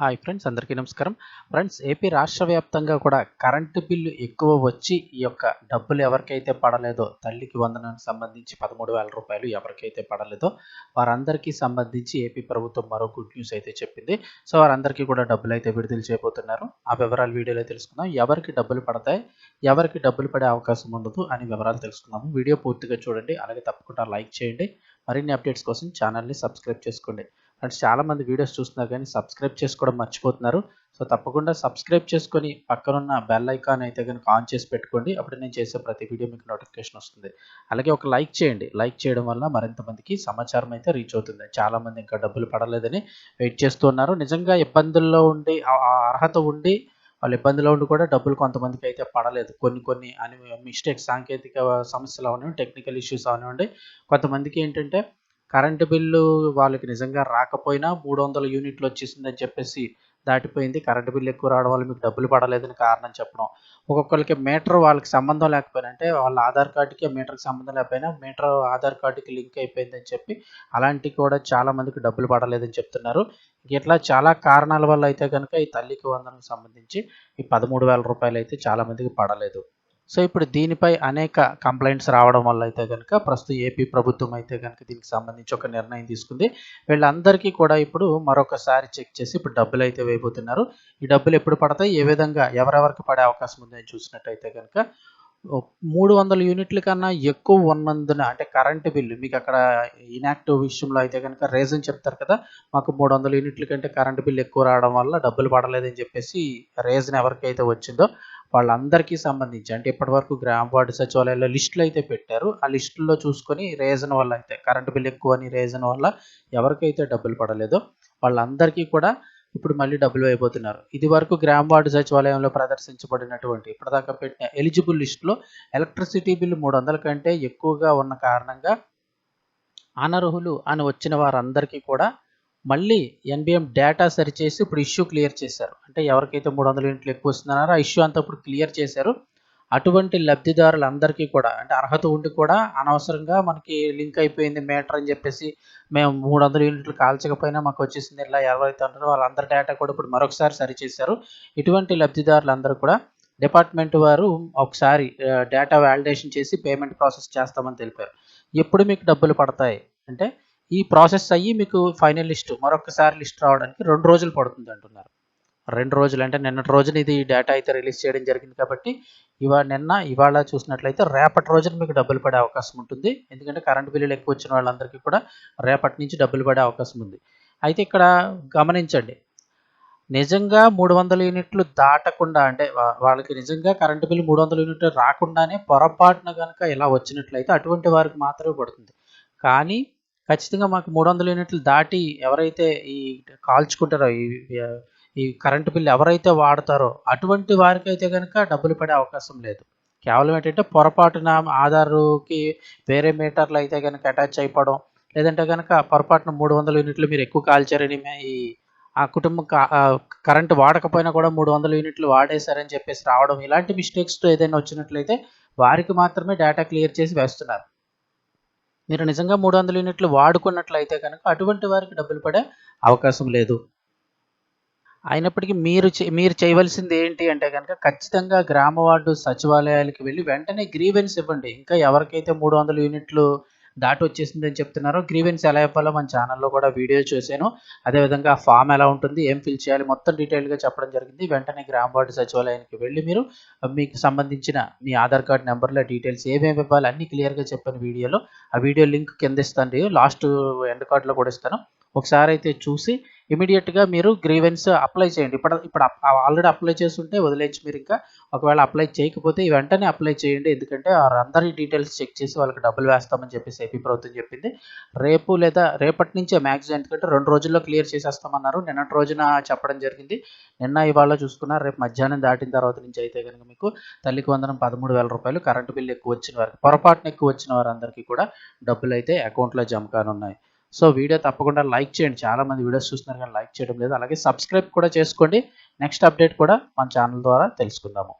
Hi friends అందరికీ నమస్కారం. Friends AP రాష్ట్ర వ్యాప్తంగా కూడా కరెంటు బిల్లు ఎక్కువ వచ్చి ఈ యొక్క డబ్బులు ఎవరికైతే పడలేదో తల్లికి వందనానికి సంబంధించి పదమూడు వేల రూపాయలు ఎవరికైతే పడలేదో వారందరికీ సంబంధించి ఏపీ ప్రభుత్వం మరో గుడ్ న్యూస్ అయితే చెప్పింది. సో వారందరికీ కూడా డబ్బులు అయితే విడుదల చేయబోతున్నారు. ఆ వివరాలు వీడియోలో తెలుసుకుందాం. ఎవరికి డబ్బులు పడతాయి ఎవరికి డబ్బులు పడే అవకాశం ఉండదు అని వివరాలు తెలుసుకుందాము. వీడియో పూర్తిగా చూడండి అలాగే తప్పకుండా లైక్ చేయండి. మరిన్ని అప్డేట్స్ కోసం ఛానల్ని సబ్స్క్రైబ్ చేసుకోండి. అంటే చాలామంది వీడియోస్ చూస్తున్నారు కానీ సబ్స్క్రైబ్ చేసుకోవడం మర్చిపోతున్నారు. సో తప్పకుండా సబ్స్క్రైబ్ చేసుకొని పక్కనున్న బెల్ ఐకాన్ అయితే కనుక ఆన్ చేసి పెట్టుకోండి. అప్పుడు నేను చేసే ప్రతి వీడియో మీకు నోటిఫికేషన్ వస్తుంది. అలాగే ఒక లైక్ చేయండి. లైక్ చేయడం వల్ల మరింత మందికి సమాచారం అయితే రీచ్ అవుతుంది. చాలామంది ఇంకా డబ్బులు పడలేదని వెయిట్ చేస్తున్నారు నిజంగా ఇబ్బందుల్లో ఉండి అర్హత ఉండి వాళ్ళు ఇబ్బందిలో ఉండి కూడా డబ్బులు కొంతమందికి అయితే పడలేదు. కొన్ని కొన్ని అని మిస్టేక్స్ సాంకేతిక సమస్యలు అవనివ్వండి టెక్నికల్ ఇష్యూస్ అవనివ్వండి. కొంతమందికి ఏంటంటే కరెంటు బిల్లు వాళ్ళకి నిజంగా రాకపోయినా మూడు వందల యూనిట్లు వచ్చేసిందని చెప్పేసి దాటిపోయింది. కరెంటు బిల్లు ఎక్కువ రావడం వల్ల మీకు డబ్బులు పడలేదని కారణం చెప్పడం. ఒక్కొక్కరికి మీటర్ వాళ్ళకి సంబంధం లేకపోయినా అంటే వాళ్ళ ఆధార్ కార్డుకి మీటర్కి సంబంధం లేకపోయినా మీటర్ ఆధార్ కార్డుకి లింక్ అయిపోయిందని చెప్పి అలాంటివి కూడా చాలా మందికి డబ్బులు పడలేదని చెప్తున్నారు. ఇట్లా చాలా కారణాల వల్ల అయితే కనుక ఈ తల్లికి వందనకు సంబంధించి ఈ పదమూడు వేల రూపాయలు అయితే చాలా మందికి పడలేదు. సో ఇప్పుడు దీనిపై అనేక కంప్లైంట్స్ రావడం వల్ల అయితే కనుక ప్రస్తుతం ఏపీ ప్రభుత్వం అయితే కనుక దీనికి సంబంధించి ఒక నిర్ణయం తీసుకుంది. వీళ్ళందరికీ కూడా ఇప్పుడు మరొకసారి చెక్ చేసి ఇప్పుడు డబ్బులు అయితే వేయబోతున్నారు. ఈ డబ్బులు ఎప్పుడు పడతాయి? ఏ విధంగా? ఎవరెవరికి పడే అవకాశం ఉందని చూసినట్టయితే కనుక మూడు వందల యూనిట్ల కన్నా ఎక్కువ ఉన్నందున అంటే కరెంటు బిల్లు మీకు అక్కడ ఇనాక్టివ్ విషయంలో అయితే కనుక రీజన్ చెప్తారు కదా మాకు మూడు వందల యూనిట్ల కంటే కరెంటు బిల్లు ఎక్కువ రావడం వల్ల డబ్బులు పడలేదని చెప్పేసి రీజన్ ఎవరికైతే వచ్చిందో వాళ్ళందరికీ సంబంధించి అంటే ఇప్పటివరకు గ్రామ వార్డు సచివాలయాల్లో లిస్టులు అయితే పెట్టారు. ఆ లిస్టుల్లో చూసుకొని రీజన్ వల్ల అయితే కరెంటు బిల్ ఎక్కువ అని రీజన్ వల్ల ఎవరికైతే డబ్బులు పడలేదో వాళ్ళందరికీ కూడా ఇప్పుడు మళ్ళీ డబ్బులు అయిపోతున్నారు ఇది వరకు గ్రామ వార్డు సచివాలయంలో ప్రదర్శించబడినటువంటి ఇప్పటిదాకా పెట్టిన ఎలిజిబుల్ లిస్టులో ఎలక్ట్రిసిటీ బిల్లు మూడు వందల కంటే ఎక్కువగా ఉన్న కారణంగా అనర్హులు అని వచ్చిన వారందరికీ కూడా మళ్ళీ ఎన్బిఎం డేటా సరిచేసి ఇప్పుడు ఇష్యూ క్లియర్ చేశారు. అంటే ఎవరికైతే మూడు వందల యూనిట్లు ఎక్కువ వస్తున్నారో ఆ ఇష్యూ అంతా ఇప్పుడు క్లియర్ చేశారు. అటువంటి లబ్ధిదారులందరికీ కూడా అంటే అర్హత ఉండి కూడా అనవసరంగా మనకి లింక్ అయిపోయింది మీటర్ అని చెప్పేసి మేము మూడు వందల యూనిట్లు కాల్చకపోయినా మాకు వచ్చేసింది ఇలా ఎవరైతే ఉంటారో వాళ్ళందరి డేటా కూడా ఇప్పుడు మరొకసారి సరిచేశారు. ఇటువంటి లబ్ధిదారులందరూ కూడా డిపార్ట్మెంట్ వారు ఒకసారి డేటా వ్యాలిడేషన్ చేసి పేమెంట్ ప్రాసెస్ చేస్తామని తెలిపారు. ఎప్పుడు మీకు డబ్బులు పడతాయి? అంటే ఈ ప్రాసెస్ అయ్యి మీకు ఫైనల్ లిస్ట్ మరొకసారి లిస్ట్ రావడానికి రెండు రోజులు పడుతుంది అంటున్నారు. రెండు రోజులు అంటే నిన్నటి రోజున ఇది డేటా అయితే రిలీజ్ చేయడం జరిగింది కాబట్టి ఇవాళ నిన్న ఇవాళ చూసినట్లయితే రేపటి రోజున మీకు డబ్బులు పడే అవకాశం ఉంటుంది. ఎందుకంటే కరెంట్ బిల్లులు ఎక్కువ వచ్చిన వాళ్ళందరికీ కూడా రేపటి నుంచి డబ్బులు పడే అవకాశం ఉంది. అయితే ఇక్కడ గమనించండి. నిజంగా మూడు వందల యూనిట్లు దాటకుండా అంటే వాళ్ళకి నిజంగా కరెంటు బిల్లు మూడు వందల యూనిట్లు రాకుండానే పొరపాటున కనుక ఇలా వచ్చినట్లయితే అటువంటి వారికి మాత్రమే పడుతుంది. కానీ ఖచ్చితంగా మాకు మూడు వందల యూనిట్లు దాటి ఎవరైతే ఈ కాల్చుకుంటారో ఈ ఈ కరెంటు బిల్లు ఎవరైతే వాడతారో అటువంటి వారికి అయితే కనుక డబ్బులు పడే అవకాశం లేదు. కేవలం ఏంటంటే పొరపాటున ఆధార్కి వేరే మీటర్లు అయితే కనుక అటాచ్ అయిపోవడం లేదంటే కనుక పొరపాటున మూడు వందల యూనిట్లు మీరు ఎక్కువ కాల్చారని ఈ ఆ కుటుంబం కరెంటు వాడకపోయినా కూడా మూడు వందల యూనిట్లు వాడేశారని చెప్పేసి రావడం ఇలాంటి మిస్టేక్స్ ఏదైనా వచ్చినట్లయితే వారికి మాత్రమే డేటా క్లియర్ చేసి వేస్తున్నారు. మీరు నిజంగా మూడు వందల యూనిట్లు వాడుకున్నట్లయితే కనుక అటువంటి వారికి డబ్బులు పడే అవకాశం లేదు. అయినప్పటికీ మీరు మీరు చేయవలసింది ఏంటి అంటే కనుక ఖచ్చితంగా గ్రామ వార్డు సచివాలయాలకు వెళ్ళి వెంటనే గ్రీవెన్స్ ఇవ్వండి. ఇంకా ఎవరికైతే మూడు వందల యూనిట్లు దాటి వచ్చేసిందని చెప్తున్నారో గ్రీవెన్స్ ఎలా ఇవ్వాలో మన ఛానల్లో కూడా వీడియో చూశాను. అదేవిధంగా ఫామ్ ఎలా ఉంటుంది ఏం ఫిల్ చేయాలి మొత్తం డీటెయిల్గా చెప్పడం జరిగింది. వెంటనే గ్రామ వార్డు సచివాలయానికి వెళ్ళి మీరు మీకు సంబంధించిన మీ ఆధార్ కార్డ్ నెంబర్లో డీటెయిల్స్ ఏమేమి ఇవ్వాలి అన్ని క్లియర్గా చెప్పాను వీడియోలో. ఆ వీడియో లింక్ కింద ఇస్తాను. లాస్ట్ ఎండ్ కార్డులో కూడా ఇస్తాను. ఒకసారి అయితే చూసి ఇమీడియట్గా మీరు గ్రీవెన్స్ అప్లై చేయండి. ఇప్పుడు ఇప్పుడు ఆల్రెడీ అప్లై చేస్తుంటే వదిలేసి మీరు ఇంకా. ఒకవేళ అప్లై చేయకపోతే వెంటనే అప్లై చేయండి. ఎందుకంటే అందరి డీటెయిల్స్ చెక్ చేసి వాళ్ళకి డబ్బులు వేస్తామని చెప్పేసి ఏపీ ప్రభుత్వం చెప్పింది. రేపు లేదా రేపటి నుంచే మ్యాక్సిమం ఎందుకంటే రెండు రోజుల్లో క్లియర్ చేసేస్తామన్నారు. నిన్నటి రోజున చెప్పడం జరిగింది. నిన్న ఇవాళ చూసుకున్నారు రేపు మధ్యాహ్నం దాటిన తర్వాత నుంచి అయితే కనుక మీకు తల్లికి వందనం పదమూడు వేల రూపాయలు కరెంటు బిల్లు ఎక్కువ వచ్చిన వారికి పొరపాటున ఎక్కువ వచ్చిన వారందరికీ కూడా డబ్బులు అయితే అకౌంట్లో జమ కానున్నాయి. సో వీడియో తప్పకుండా లైక్ చేయండి. చాలామంది వీడియోస్ చూస్తున్నారు కానీ లైక్ చేయడం లేదు. అలాగే సబ్స్క్రైబ్ కూడా చేసుకోండి. నెక్స్ట్ అప్డేట్ కూడా మన ఛానల్ ద్వారా తెలుసుకుందాము.